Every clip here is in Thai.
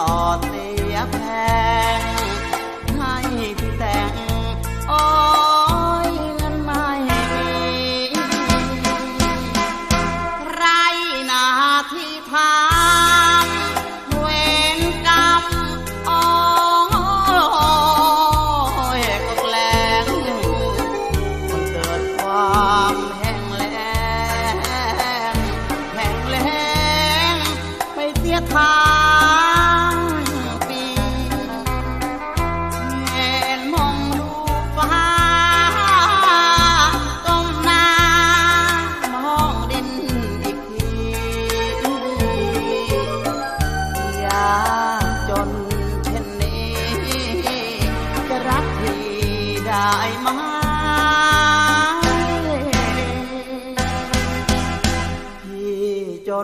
ต่อเสียแพงให้พี่แต่งโอ้ยเงินไม่มีไรหนาที่ทางเวรกรรมโอ้ยก็แกล้งมันเกิดความแห้งแล้งแห้งแล้งไปเสียทาง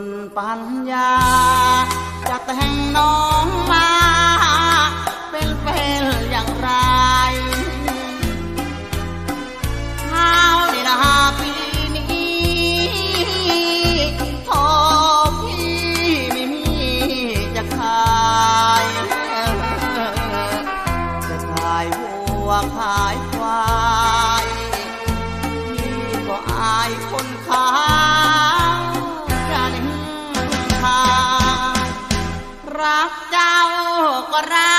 นปัญญา จะแต่งน้องมา เป็นเฟลอย่างไร ก็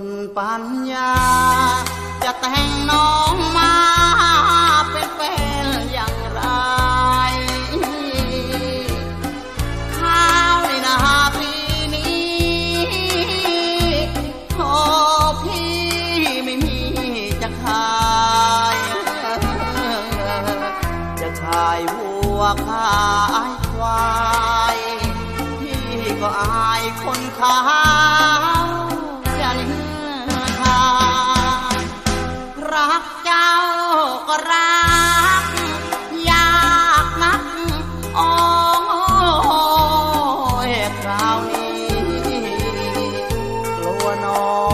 นปัญญา จะแต่งน้องมาเป็นเป็นอย่างไรข้าวในนาปีนี้โทพี่ไม่มีจะขายจะขายวัวขายควาย พี่ก็อายคนขาว รักอยากนักโอ้ยคราวนี้กลัวน้อง